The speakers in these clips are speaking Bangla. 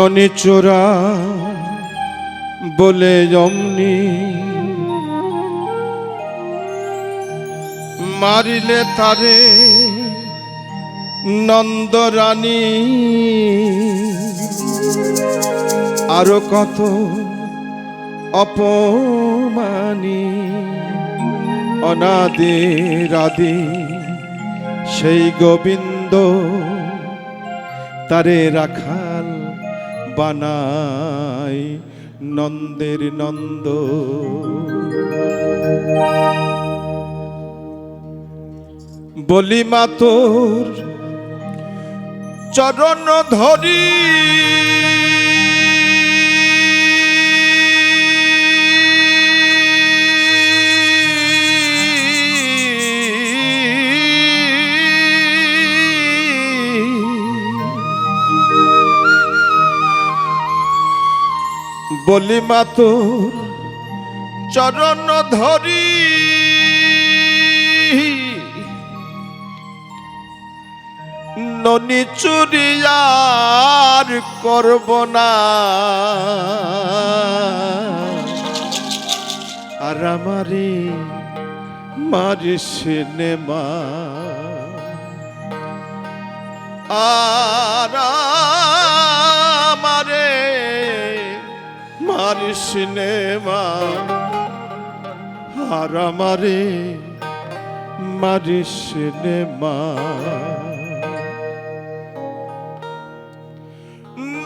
ননি চোরা বলে অমনি। মারিলে তারে নন্দরানী। আরও কত অপমানি। অনাদে রাধে সেই গোবিন্দ তারে রাখাল বানায় নন্দের নন্দ। বলি মা তোর চরণ ধরি। বলি মা তোর চরণ ধরি। ননি চুরিয়ার করব না। আর আমারে মারি সিনেমা আর মারি সিনেমা আর আমারে মারি সিনেমা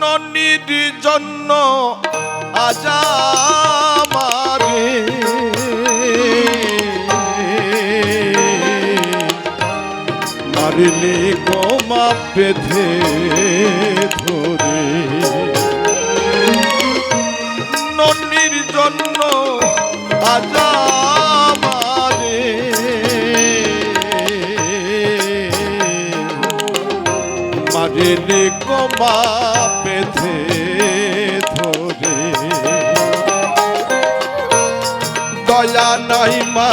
ননির জন্য আজ আমারে মারিলে গোমা বেঁধে ধরে। ননির জন্য আজ আমারে মারিলে গোমা বেঁধে ধরে দয়া নাই মা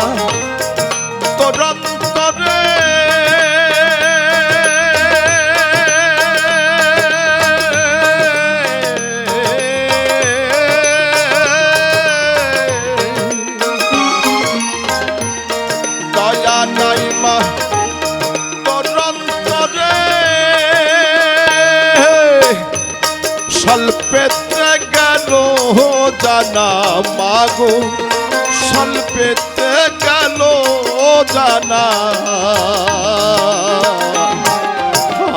জানা মাগো স্বল্পেতে গেল জানা।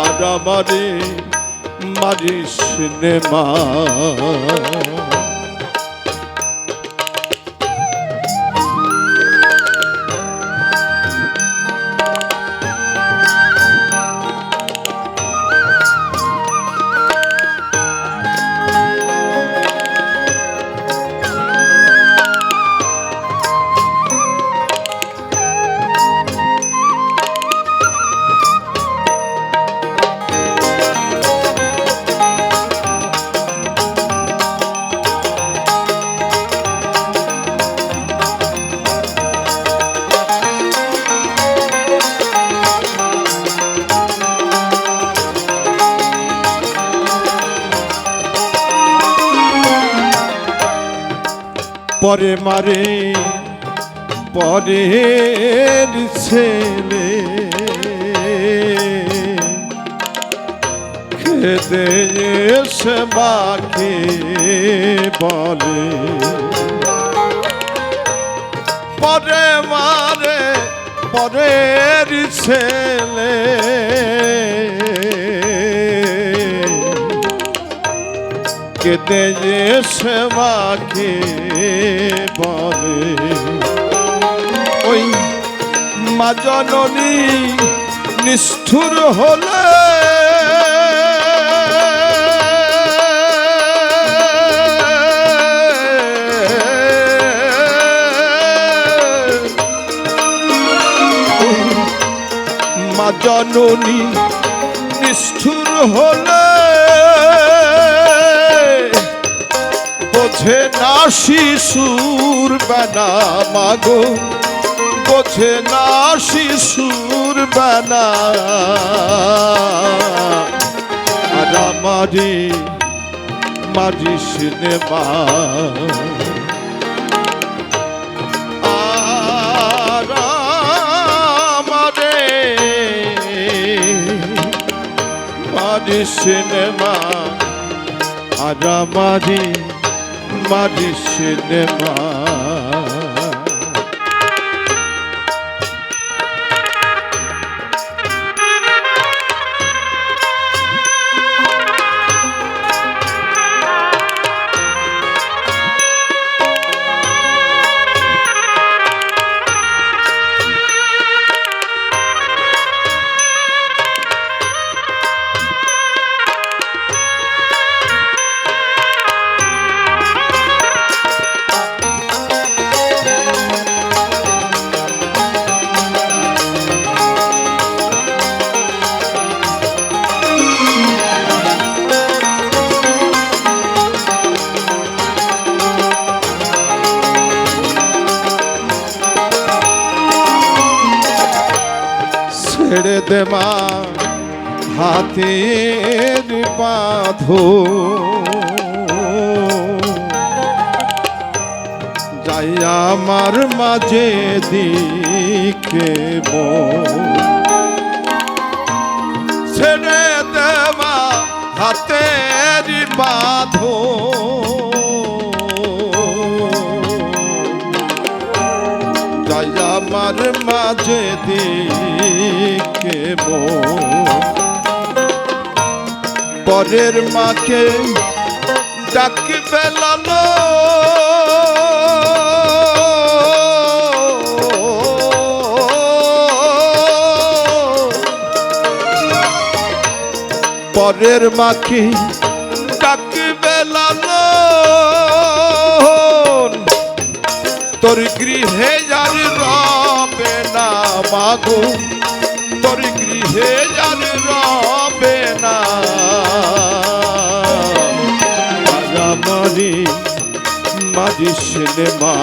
আর মারি সিনেমা পরে মারে পরের ছেলে। খেদে এসে মাকে বলে পরে মারে পরের ছেলে। কেটে যে সেবাকে বলে ওই মা জননী নিষ্ঠুর হলে মা জননী নিষ্ঠুর হলে বোঝে না শিশুর বেনা মাগো বোঝে না শিশুর বেনা আর আমারে মাঝি সিনেমা। সিনেমা। আর আমারে সিনেমা। দে মা হাতের বাঁধো যাই আমার মাঝে দিকে ছেড়ে দে মা হাতের বাঁধো আমার মাঝে দিকে পরের মাকে ডাক বেলানো পরের মাকে ডাক বেলানো তোর গৃহে মাগো, তোর গৃহে আর রবে না। মারামারি মারি সিনেমা।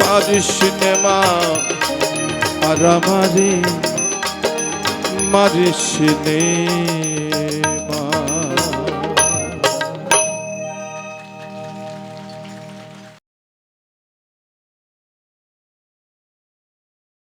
মারি সিনেমা, আর আমারে মারি সিনেমা